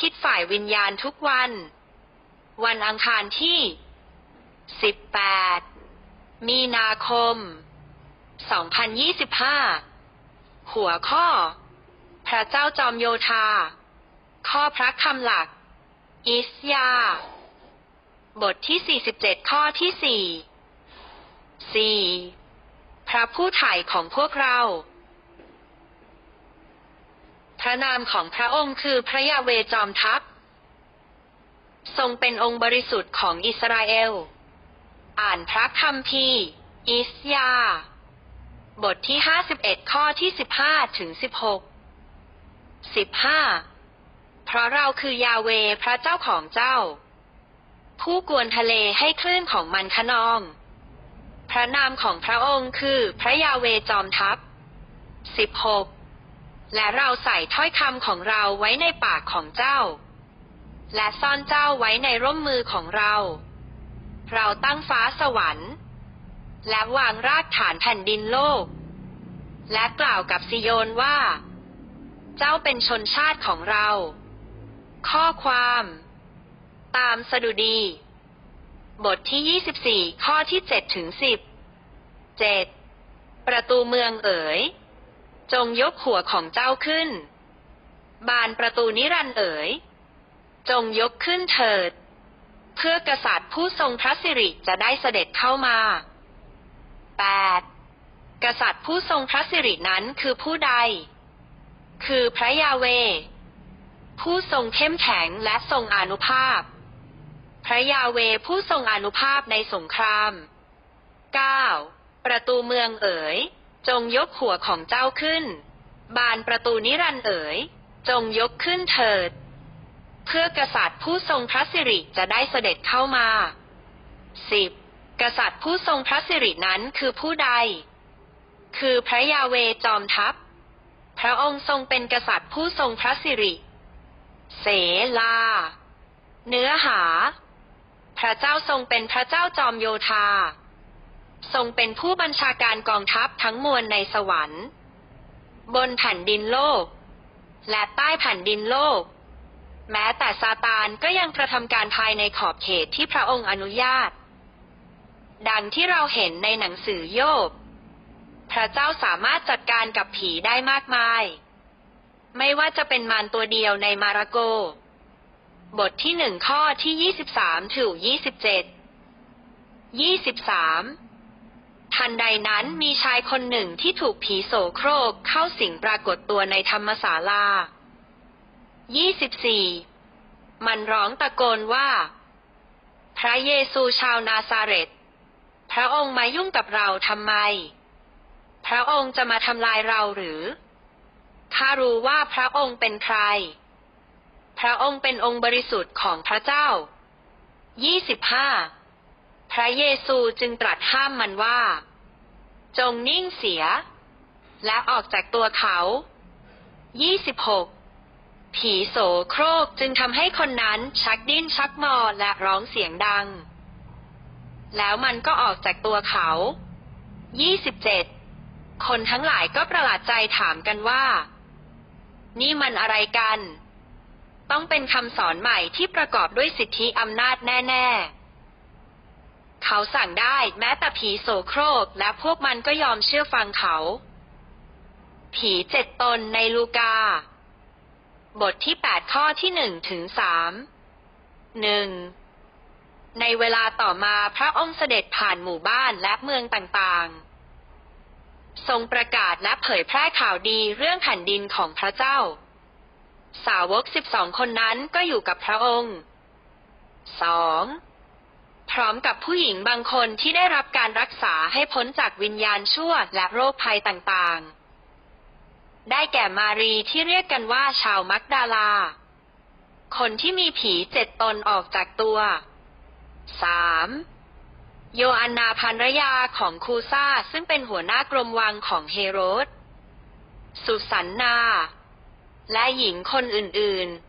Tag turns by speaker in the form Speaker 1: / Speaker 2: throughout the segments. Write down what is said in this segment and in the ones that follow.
Speaker 1: คิดฝ่ายวิญญาณทุกวัน วันอังคารที่ 18 มีนาคม 2025 หัวข้อ พระเจ้าจอมโยธา ข้อพระคำหลัก อิสยา บทที่ 47 ข้อที่ 4 4. พระผู้ไถ่ของพวกเรา ระนามของพระองค์คือพระยาเวจอมทัพ ทรงเป็นองค์บริสุทธิ์ของอิสราเอล อ่านพระคัมภีร์อิสยา บทที่ 51 ข้อที่ 15 ถึง 16 15 เพราะเราคือยาเวพระเจ้าของเจ้า ผู้กวนทะเลให้คลื่นของมันคะนอง พระนามของพระองค์คือพระยาเวจอมทัพ 16 และเราใส่ถ้อยคำของเราไว้ในปากของเจ้า และซ่อนเจ้าไว้ในร่มมือของเรา เราตั้งฟ้าสวรรค์ และวางรากฐานแผ่นดินโลก และกล่าวกับซิโยนว่า เจ้าเป็นชนชาติของเรา ข้อความ ตามสดุดี บทที่ 24 ข้อที่7ถึง10 7. ประตูเมืองเอ๋ย จงยกหัวของเจ้าขึ้น บานประตูนิรันดร์เอ๋ย จงยกขึ้นเถิด เพื่อกษัตริย์ผู้ทรงพระสิริจะได้เสด็จเข้ามา 8. กษัตริย์ผู้ทรงพระสิรินั้นคือผู้ใด คือพระยาเว ผู้ทรงเข้มแข็งและทรงอนุภาพ พระยาเวผู้ทรงอนุภาพในสงคราม 9. ประตูเมืองเอ๋ย จงยกหัวของเจ้าขึ้น บานประตูนิรันเอ๋ย จงยกขึ้นเถิด เพื่อกษัตริย์ผู้ทรงพระสิริจะได้เสด็จเข้ามา 10. กษัตริย์ผู้ทรงพระสิรินั้นคือผู้ใด คือพระยาเวจอมทัพ พระองค์ทรงเป็นกษัตริย์ผู้ทรงพระสิริ เสลา เนื้อหา พระเจ้าทรงเป็นพระเจ้าจอมโยธา ทรงเป็นผู้บัญชาการกองทัพทั้งมวลในสวรรค์ บนแผ่นดินโลก และใต้แผ่นดินโลก แม้แต่ซาตานก็ยังกระทำการภายในขอบเขตที่พระองค์อนุญาต ดังที่เราเห็นในหนังสือโยบ พระเจ้าสามารถจัดการกับผีได้มากมาย ไม่ว่าจะเป็นมารตัวเดียวในมาระโก บทที่หนึ่งข้อที่ยี่สิบสามถึงยี่สิบเจ็ดยี่สิบสาม ทันใดนั้นมีชายคนหนึ่งที่ถูกผีโสโครกเข้าสิงปรากฏตัวในธรรมศาลายี่สิบสี่มันร้องตะโกนว่า พระเยซูชาวนาซาเรตพระองค์มายุ่งกับเราทำไม พระองค์จะมาทำลายเราหรือ ข้ารู้ว่าพระองค์เป็นใคร พระองค์เป็นองค์บริสุทธิ์ของพระเจ้ายี่สิบห้า พระเยซูจึงตรัสห้ามมันว่า จงนิ่งเสีย และออกจากตัวเขายี่สิบหกผีโสโครกจึงทำให้คนนั้นชักดิ้นชักงอและร้องเสียงดัง แล้วมันก็ออกจากตัวเขายี่สิบเจ็ดคนทั้งหลายก็ประหลาดใจถามกันว่า นี่มันอะไรกัน ต้องเป็นคำสอนใหม่ที่ประกอบด้วยสิทธิอำนาจแน่ ๆ เขาสั่งได้แม้แต่ผีโสโครกและพวกมันก็ยอมเชื่อฟังเขา ผีเจ็ดตนในลูกา บทที่แปดข้อที่หนึ่งถึงสามหนึ่งในเวลาต่อมาพระองค์เสด็จผ่านหมู่บ้านและเมืองต่างๆ ทรงประกาศและเผยแพร่ข่าวดีเรื่องแผ่นดินของพระเจ้า สาวกสิบสองคนนั้นก็อยู่กับพระองค์สอง พร้อมกับผู้หญิงบางคนที่ได้รับการรักษาให้พ้นจากวิญญาณชั่วและโรคภัยต่างๆ ได้แก่มารีที่เรียกกันว่าชาวมักดาลา คนที่มีผีเจ็ดตนออกจากตัวสามโยอันนาภรรยาของคูซ่าซึ่งเป็นหัวหน้ากรมวังของเฮโรดสุสันนา และหญิงคนอื่นๆ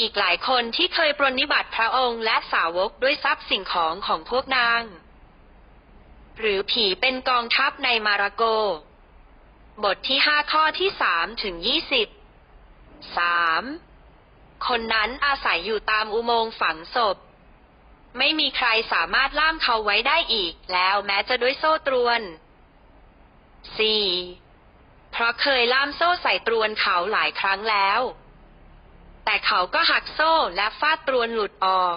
Speaker 1: อีกหลายคนที่เคยปรนนิบัติพระองค์และสาวกด้วยทรัพย์สิ่งของของพวกนาง หรือผีเป็นกองทัพในมาระโก บทที่ห้าข้อที่สามถึงยี่สิบสามคนนั้นอาศัยอยู่ตามอุโมงค์ฝังศพ ไม่มีใครสามารถล่ามเขาไว้ได้อีก แล้วแม้จะด้วยโซ่ตรวนสี่เพราะเคยล่ามโซ่ใส่ตรวนเขาหลายครั้งแล้ว แต่เขาก็หักโซ่และฟาดตรวนหลุดออก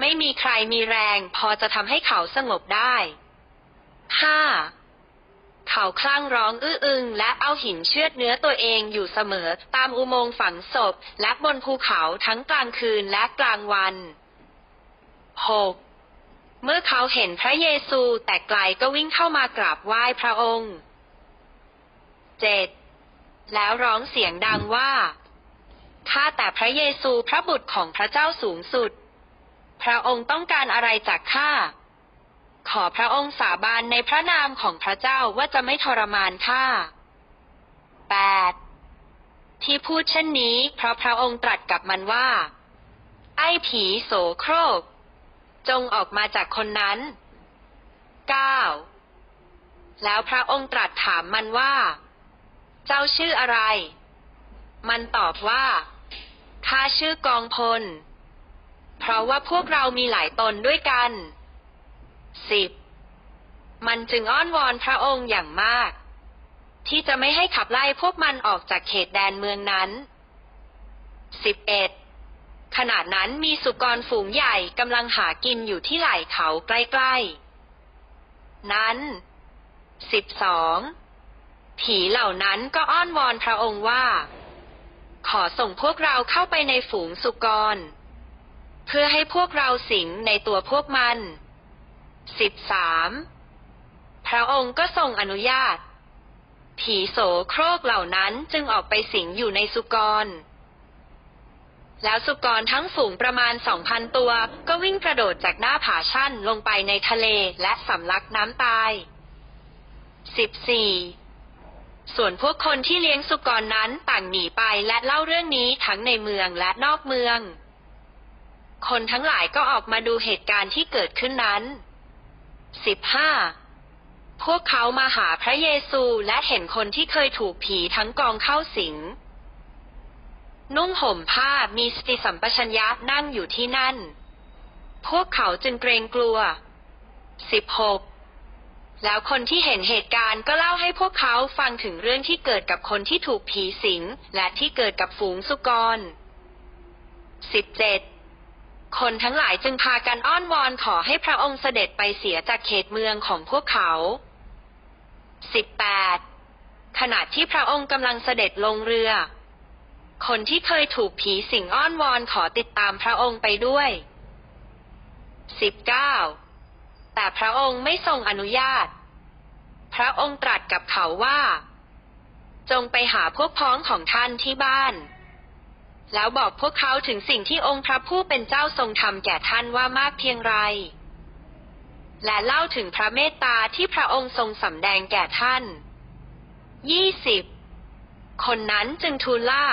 Speaker 1: ไม่มีใครมีแรงพอจะทำให้เขาสงบได้ห้าเขาคลั่งร้องอื้ออึงและเอาหินเชือดเนื้อตัวเองอยู่เสมอตามอุโมงค์ฝังศพ และบนภูเขาทั้งกลางคืนและกลางวัน 6. เมื่อเขาเห็นพระเยซูแต่ไกลก็วิ่งเข้ามากราบไหว้พระองค์ 7. แล้วร้องเสียงดังว่า ข้าแต่พระเยซูพระบุตรของพระเจ้าสูงสุด พระองค์ต้องการอะไรจากข้า ขอพระองค์สาบานในพระนามของพระเจ้าว่าจะไม่ทรมานข้า 8. ที่พูดเช่นนี้เพราะพระองค์ตรัสกับมันว่า ไอ้ผีโสโครก จงออกมาจากคนนั้น 9. แล้วพระองค์ตรัสถามมันว่า เจ้าชื่ออะไรมันตอบว่า ข้าชื่อกองพล เพราะว่าพวกเรามีหลายตนด้วยกันสิบมันจึงอ้อนวอนพระองค์อย่างมาก ที่จะไม่ให้ขับไล่พวกมันออกจากเขตแดนเมืองนั้นสิบเอ็ดขณะนั้นมีสุกรฝูงใหญ่กำลังหากินอยู่ที่ไหล่เขาใกล้ๆ นั้นสิบสองผีเหล่านั้นก็อ้อนวอนพระองค์ว่า ขอส่งพวกเราเข้าไปในฝูงสุกร เพื่อให้พวกเราสิงในตัวพวกมันสิบสามพระองค์ก็ทรงอนุญาต ผีโสโครกเหล่านั้นจึงออกไปสิงอยู่ในสุกร แล้วสุกรทั้งฝูงประมาณสองพันตัว ก็วิ่งกระโดดจากหน้าผาชั่นลงไปในทะเลและสำลักน้ำตายสิบ ส่วนพวกคนที่เลี้ยงสุกรนั้นต่างหนีไปและเล่าเรื่องนี้ทั้งในเมืองและนอกเมือง คนทั้งหลายก็ออกมาดูเหตุการณ์ที่เกิดขึ้นนั้นสิบห้าพวกเขามาหาพระเยซูและเห็นคนที่เคยถูกผีทั้งกองเข้าสิง นุ่งห่มผ้ามีสติสัมปชัญญะนั่งอยู่ที่นั่น พวกเขาจึงเกรงกลัวสิบหก แล้วคนที่เห็นเหตุการณ์ก็เล่าให้พวกเขาฟังถึงเรื่องที่เกิดกับคนที่ถูกผีสิง และที่เกิดกับฝูงสุกรสิบเจ็ดคนทั้งหลายจึงพากันอ้อนวอนขอให้พระองค์เสด็จไปเสียจากเขตเมืองของพวกเขาสิบแปดขณะที่พระองค์กำลังเสด็จลงเรือ คนที่เคยถูกผีสิงอ้อนวอนขอติดตามพระองค์ไปด้วยสิบเก้า แต่พระองค์ไม่ทรงอนุญาต พระองค์ตรัสกับเขาว่า จงไปหาพวกพ้องของท่านที่บ้าน แล้วบอกพวกเขาถึงสิ่งที่องค์พระผู้เป็นเจ้าทรงทำแก่ท่านว่ามากเพียงไร และเล่าถึงพระเมตตาที่พระองค์ทรงสำแดงแก่ท่านยี่สิบคนนั้นจึงทูลล่า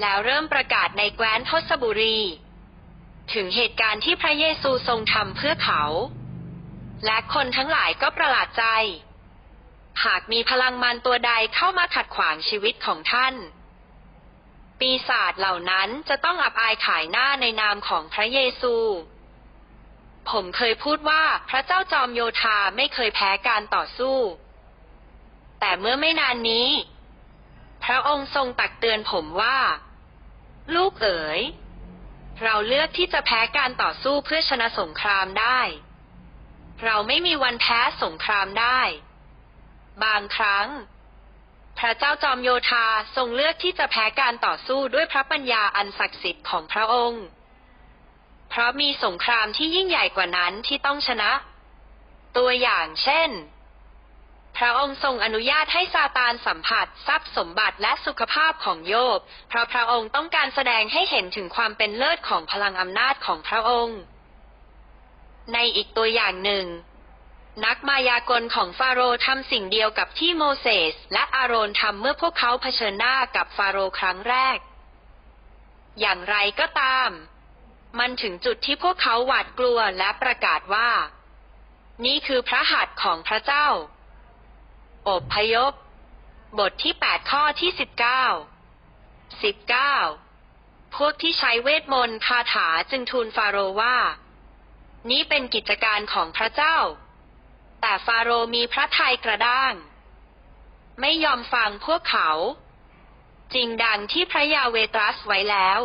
Speaker 1: แล้วเริ่มประกาศในแคว้นทศบุรี ถึงเหตุการณ์ที่พระเยซูทรงทำเพื่อเขา และคนทั้งหลายก็ประหลาดใจ หากมีพลังมันตัวใดเข้ามาขัดขวางชีวิตของท่าน ปีศาจเหล่านั้นจะต้องอับอายขายหน้าในนามของพระเยซู ผมเคยพูดว่าพระเจ้าจอมโยธาไม่เคยแพ้การต่อสู้ แต่เมื่อไม่นานนี้ พระองค์ทรงตักเตือนผมว่า ลูกเอ๋ย เราเลือกที่จะแพ้การต่อสู้เพื่อชนะสงครามได้ เราไม่มีวันแพ้สงครามได้ บางครั้ง พระเจ้าจอมโยธาทรงเลือกที่จะแพ้การต่อสู้ด้วยพระปัญญาอันศักดิ์สิทธิ์ของพระองค์ เพราะมีสงครามที่ยิ่งใหญ่กว่านั้นที่ต้องชนะ ตัวอย่างเช่น พระองค์ทรงอนุญาตให้ซาตานสัมผัสทรัพย์สมบัติและสุขภาพของโยบ เพราะพระองค์ต้องการแสดงให้เห็นถึงความเป็นเลิศของพลังอำนาจของพระองค์ ในอีกตัวอย่างหนึ่ง นักมายากลของฟาโรห์ทำสิ่งเดียวกับที่โมเสสและอาโรนทำเมื่อพวกเขาเผชิญหน้ากับฟาโรห์ครั้งแรก อย่างไรก็ตาม มันถึงจุดที่พวกเขาหวาดกลัวและประกาศว่า นี่คือพระหัตถ์ของพระเจ้า อบพยพ บทที่ 8 ข้อที่ 19 19พวกที่ใช้เวทมนต์คาถาจึงทูลฟาโรห์ว่า นี้เป็นกิจการของพระเจ้า แต่ฟาโรห์มีพระทัยกระด้าง ไม่ยอมฟังพวกเขา จริงดังที่พระยาเวตรัสไว้แล้ว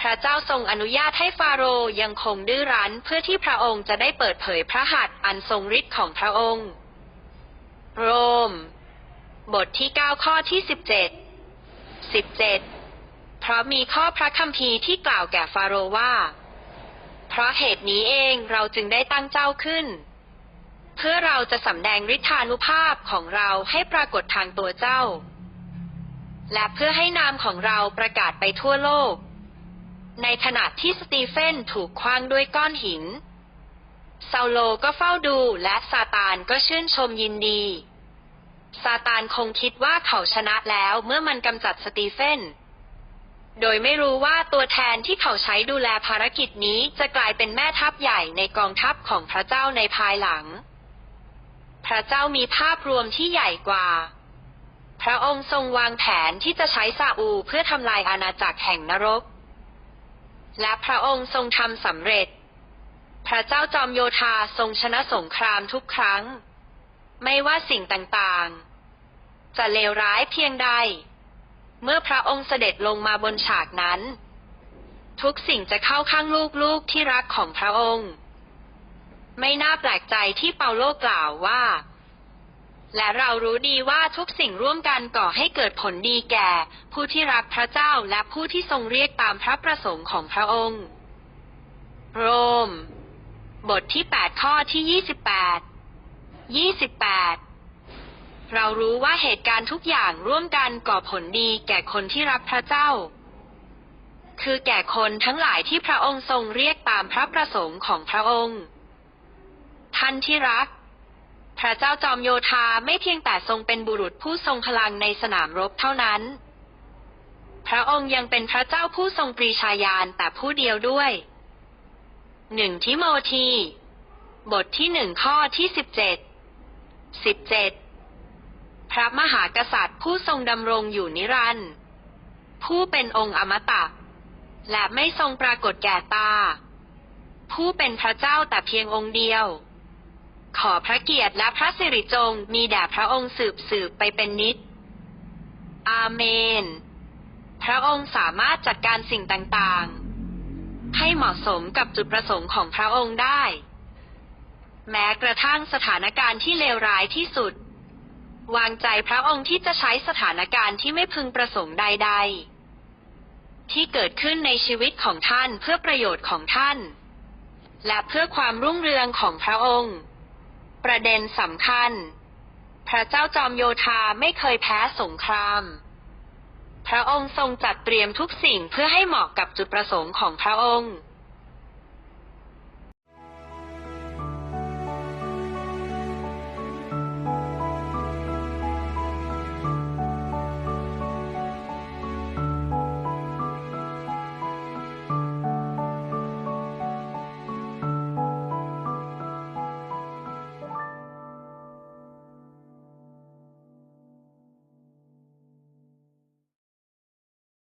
Speaker 1: พระเจ้าทรงอนุญาตให้ฟาโรห์ยังคงดื้อรั้นเพื่อที่พระองค์จะได้เปิดเผยพระหัตถ์อันทรงฤทธิ์ของพระองค์ โรม บทที่ 9 ข้อที่ 17 17 เพราะมีข้อพระคัมภีร์ที่กล่าวแก่ฟาโรห์ว่า ราะเหตุนี้เองเราจึงได้ตั้งเจ้าขึ้น เพื่อเราจะสำแดงฤทธานุภาพของเราให้ปรากฏทางตัวเจ้า และเพื่อให้นามของเราประกาศไปทั่วโลก ในขณะที่สตีเฟนถูกคว้างด้วยก้อนหินซาโลก็เฝ้าดูและซาตานก็ชื่นชมยินดี ซาตานคงคิดว่าเขาชนะแล้วเมื่อมันกำจัดสตีเฟน โดยไม่รู้ว่าตัวแทนที่เขาใช้ดูแลภารกิจนี้จะกลายเป็นแม่ทัพใหญ่ในกองทัพของพระเจ้าในภายหลัง พระเจ้ามีภาพรวมที่ใหญ่กว่า พระองค์ทรงวางแผนที่จะใช้ซาอูเพื่อทำลายอาณาจักรแห่งนรก และพระองค์ทรงทำสำเร็จ พระเจ้าจอมโยธาทรงชนะสงครามทุกครั้ง ไม่ว่าสิ่งต่างๆ จะเลวร้ายเพียงใด เมื่อพระองค์เสด็จลงมาบนฉากนั้น ทุกสิ่งจะเข้าข้างลูกๆที่รักของพระองค์ ไม่น่าแปลกใจที่เปาโลกล่าวว่า และเรารู้ดีว่าทุกสิ่งร่วมกันก่อให้เกิดผลดีแก่ ผู้ที่รักพระเจ้าและผู้ที่ทรงเรียกตามพระประสงค์ของพระองค์ โรม บทที่ 8 ข้อที่ 28 28 เรารู้ว่าเหตุการณ์ทุกอย่างร่วมกันก่อผลดีแก่คนที่รักพระเจ้า คือแก่คนทั้งหลายที่พระองค์ทรงเรียกตามพระประสงค์ของพระองค์ ท่านที่รัก พระเจ้าจอมโยธาไม่เพียงแต่ทรงเป็นบุรุษผู้ทรงพลังในสนามรบเท่านั้น พระองค์ยังเป็นพระเจ้าผู้ทรงปรีชาญาณแต่ผู้เดียวด้วยหนึ่งทิโมธี บทที่หนึ่งข้อที่สิบเจ็ดสิบเจ็ด พระมหากษัตริย์ผู้ทรงดำรงอยู่นิรันดร์ผู้เป็นองค์อมตะ และไม่ทรงปรากฏแก่ตา ผู้เป็นพระเจ้าแต่เพียงองค์เดียว ขอพระเกียรติและพระสิริจงมีแด่พระองค์สืบสืบไปเป็นนิจอาเมน พระองค์สามารถจัดการสิ่งต่างๆ ให้เหมาะสมกับจุดประสงค์ของพระองค์ได้ แม้กระทั่งสถานการณ์ที่เลวร้ายที่สุด วางใจพระองค์ที่จะใช้สถานการณ์ที่ไม่พึงประสงค์ใด ๆ ที่เกิดขึ้นในชีวิตของท่านเพื่อประโยชน์ของท่าน และเพื่อความรุ่งเรืองของพระองค์ ประเด็นสำคัญ พระเจ้าจอมโยธาไม่เคยแพ้สงคราม พระองค์ทรงจัดเตรียมทุกสิ่งเพื่อให้เหมาะกับจุดประสงค์ของพระองค์